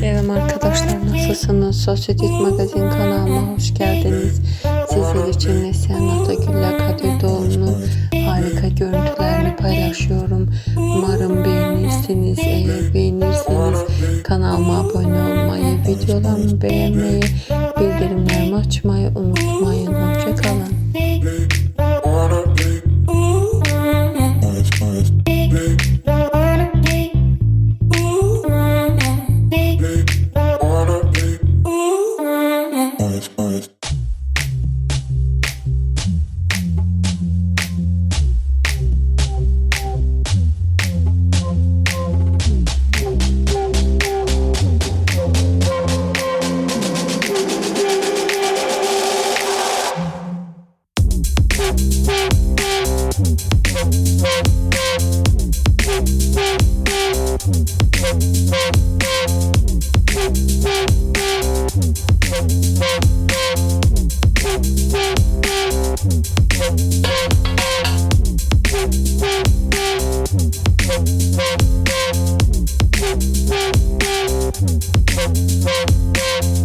Selam arkadaşlar nasılsınız? Sosyetik Magazin kanalıma hoş geldiniz. Sizler için Neslihan Atagül'le Kadir Doğum'un harika görüntülerini paylaşıyorum. Umarım beğenirsiniz. Eğer beğenirseniz kanalıma abone olmayı, videolarımı beğenmeyi, bildirimlerimi açmayı unutmayın. Thank you.